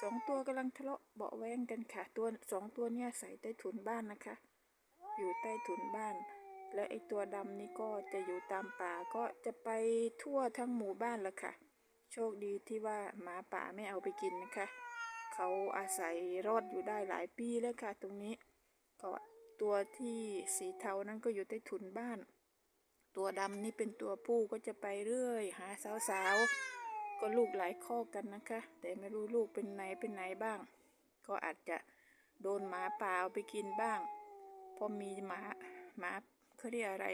สองตัวกำลังทะเลาะเบาแวงกันค่ะ ตัวสองตัวเนี่ยใส่ใต้ถุนบ้านนะคะ อยู่ใต้ถุนบ้าน และไอตัวดำนี่ก็จะอยู่ตามป่าก็จะไปทั่วทั้งหมู่บ้านละค่ะ โชคดีที่ว่าหมาป่าไม่เอาไปกินนะคะ เขาอาศัยรอดอยู่ได้หลายปีแล้วค่ะ ตรงนี้ก็ตัวที่สีเทานั้นก็อยู่ใต้ถุนบ้าน ตัวดำนี่เป็นตัวผู้ก็จะไปเรื่อย หาสาวๆ ก็ลูกหลายข้อกันนะคะ แต่ไม่รู้ลูกเป็นไหนเป็นไหนบ้าง ก็อาจจะโดนหมาป่าเอาไปกินบ้างเพราะมีหมาหมาเขาเรียกอะไร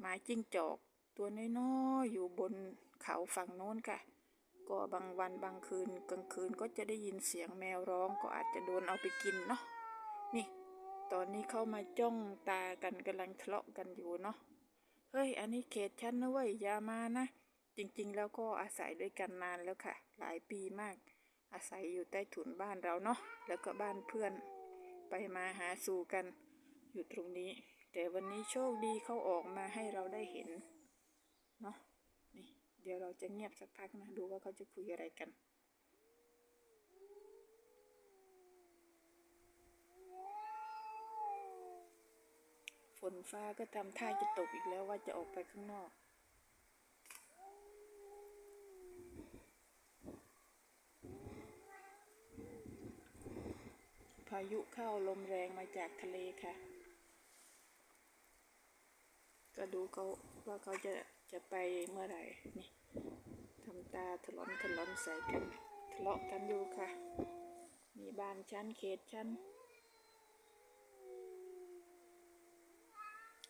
หมาจิ้งจอก ตัวน้อยๆอยู่บนเขาฝั่งโน้นค่ะ ก็บางวันบางคืนกลางคืนก็จะได้ยินเสียงแมวร้องก็อาจจะโดนเอาไปกินเนาะนี่ ตอนนี้เข้ามาจ้องตากันกำลังทะเลาะกันอยู่เนาะเฮ้ย อันนี้เขตฉันนะเว้ยอย่ามานะ จริงๆ แล้วก็อาศัยด้วยกันนานแล้วค่ะ หลายปีมาก อาศัยอยู่ใต้ถุนบ้านเราเนาะแล้วก็บ้านเพื่อนไปมาหาสู่กัน อยู่ตรงนี้ แต่วันนี้โชคดีเขาออกมาให้เราได้เห็นเนาะนี่เดี๋ยวเราจะเงียบสักพักนะดูว่าเขาจะคุยอะไรกันฝนฟ้าก็ทำท่าจะตกอีกแล้วว่าจะออกไปข้างนอกายุเข้าลมแรงมาจากทะเลค่ะ ก็ดูเขาว่าเขาจะจะไปเมื่อไหร่ นี่ทำตาถลอนถลอนใส่กันทะเลาะกันอยู่ค่ะ มีบ้านชั้นเขตชั้น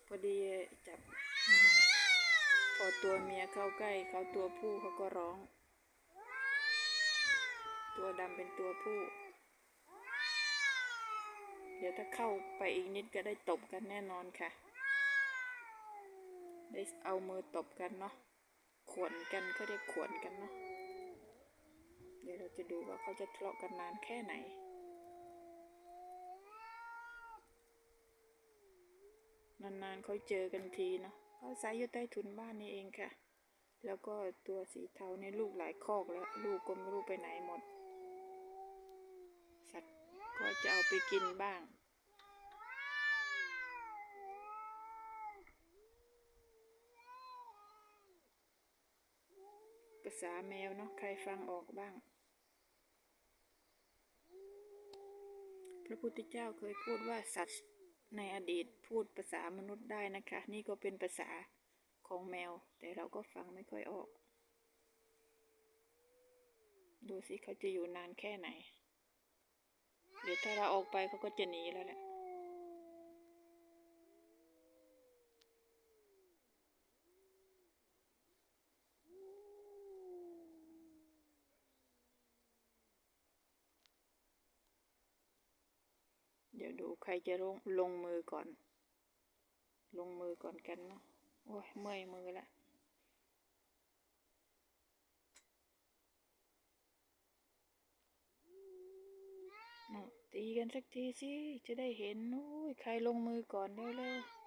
พอดีจับ พอตัวเมียเข้าใกล้ เขาตัวผู้เขาก็ร้อง ตัวดำเป็นตัวผู้ เดี๋ยวถ้าเข้าไปอีกนิดก็ได้ตบกันแน่นอนค่ะ ได้เอามือตบกันเนาะ ขวนกันก็เรียกขวนกันเนาะ เดี๋ยวเราจะดูว่าเขาจะทะเลาะกันนานแค่ไหนนานๆเขาเจอกันทีเนาะเขาอาศัยอยู่ใต้ถุนบ้านนี่เองค่ะ แล้วก็ตัวสีเทาในลูกหลายคอกแล้ว ลูกก็ไม่รู้ไปไหนหมด ก็จะเอาไปกินบ้าง ภาษาแมวเนาะใครฟังออกบ้าง พระพุทธเจ้าเคยพูดว่าสัตว์ในอดีตพูดภาษามนุษย์ได้นะคะ นี่ก็เป็นภาษาของแมว แต่เราก็ฟังไม่ค่อยออก ดูสิเขาจะอยู่นานแค่ไหน เดี๋ยวถ้าเราออกไปเขาก็จะหนีแล้วแหละเดี๋ยวดูใครจะลงลงมือก่อน ลงมือก่อนกันเนาะโอ้ยเมื่อยมือละน่ะ ตีกันสักทีสิ จะได้เห็นโอ้ยใครลงมือก่อนเร็วๆ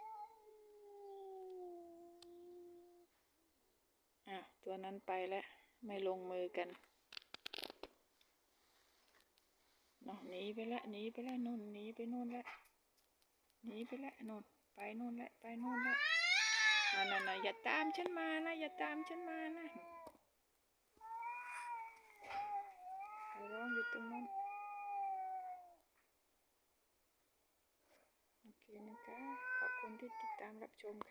อะตัวนั้นไปแล้ว ไม่ลงมือกันเนาะหนีไปละหนีไปละนู่นหนีไปนู่นละหนีไปละนู่นไปนู่นละไปนู่นละนั่นน่ะอย่าตามฉันมานะอย่าตามฉันมานะร้องอยู่ตรงนั้นโอเคนะคะ ขอบคุณที่ติดตามรับชมค่ะ